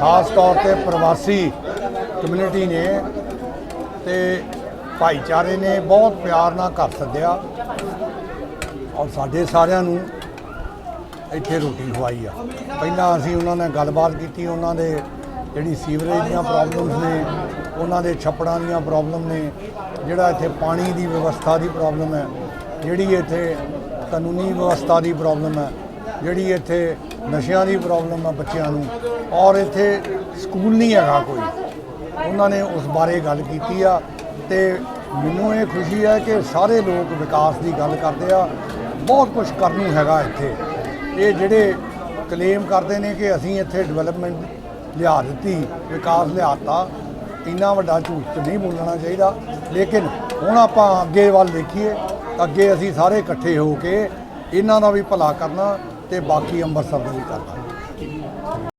ਖਾਸ ਤੌਰ ਤੇ ਪ੍ਰਵਾਸੀ ਕਮਿਊਨਿਟੀ ਨੇ ਤੇ ਭਾਈਚਾਰੇ ਨੇ ਬਹੁਤ ਪਿਆਰ ਨਾਲ ਘਰ ਸੱਦਿਆ ਔਰ ਸਾਡੇ ਸਾਰਿਆਂ ਨੂੰ ਇੱਥੇ ਰੋਟੀ ਖਵਾਈ ਆ। ਪਹਿਲਾਂ ਅਸੀਂ ਉਹਨਾਂ ਨਾਲ ਗੱਲਬਾਤ ਕੀਤੀ, ਉਹਨਾਂ ਦੇ ਜਿਹੜੀ ਸੀਵਰੇਜ ਦੀਆਂ ਪ੍ਰੋਬਲਮਸ ਨੇ, ਉਹਨਾਂ ਦੇ ਛੱਪੜਾਂ ਦੀਆਂ ਪ੍ਰੋਬਲਮ ਨੇ, ਜਿਹੜਾ ਇੱਥੇ ਪਾਣੀ ਦੀ ਵਿਵਸਥਾ ਦੀ ਪ੍ਰੋਬਲਮ ਹੈ, ਜਿਹੜੀ ਇੱਥੇ ਕਾਨੂੰਨੀ ਵਿਵਸਥਾ ਦੀ ਪ੍ਰੋਬਲਮ ਹੈ ਜਿਹੜੀ ਇੱਥੇ ਨਸ਼ਿਆਂ ਦੀ ਪ੍ਰੋਬਲਮ ਆ ਬੱਚਿਆਂ ਨੂੰ, ਔਰ ਇੱਥੇ ਸਕੂਲ ਨਹੀਂ ਹੈਗਾ ਕੋਈ। ਉਹਨਾਂ ਨੇ ਉਸ ਬਾਰੇ ਗੱਲ ਕੀਤੀ ਆ ਤੇ ਮੈਨੂੰ ਇਹ ਖੁਸ਼ੀ ਹੈ ਕਿ ਸਾਰੇ ਲੋਕ ਵਿਕਾਸ ਦੀ ਗੱਲ ਕਰਦੇ ਆ। ਬਹੁਤ ਕੁਝ ਕਰਨ ਨੂੰ ਹੈਗਾ ਇੱਥੇ। ਇਹ ਜਿਹੜੇ ਕਲੇਮ ਕਰਦੇ ਨੇ ਕਿ ਅਸੀਂ ਇੱਥੇ ਡਿਵੈਲਪਮੈਂਟ ਲਿਆ ਦਿੱਤੀ, ਵਿਕਾਸ ਲਿਆਤਾ ਇੰਨਾ ਵੱਡਾ ਝੂਠ ਨਹੀਂ ਬੋਲਣਾ ਚਾਹੀਦਾ। ਲੇਕਿਨ ਹੁਣ ਆਪਾਂ ਅੱਗੇ ਵੱਲ ਦੇਖੀਏ, ਅੱਗੇ ਅਸੀਂ ਸਾਰੇ ਇਕੱਠੇ ਹੋ ਕੇ ਇਹਨਾਂ ਦਾ ਵੀ ਭਲਾ ਕਰਨਾ ਤੇ ਬਾਕੀ ਅੰਮ੍ਰਿਤਸਰ ਦਾ ਵੀ ਕਰਨਾ।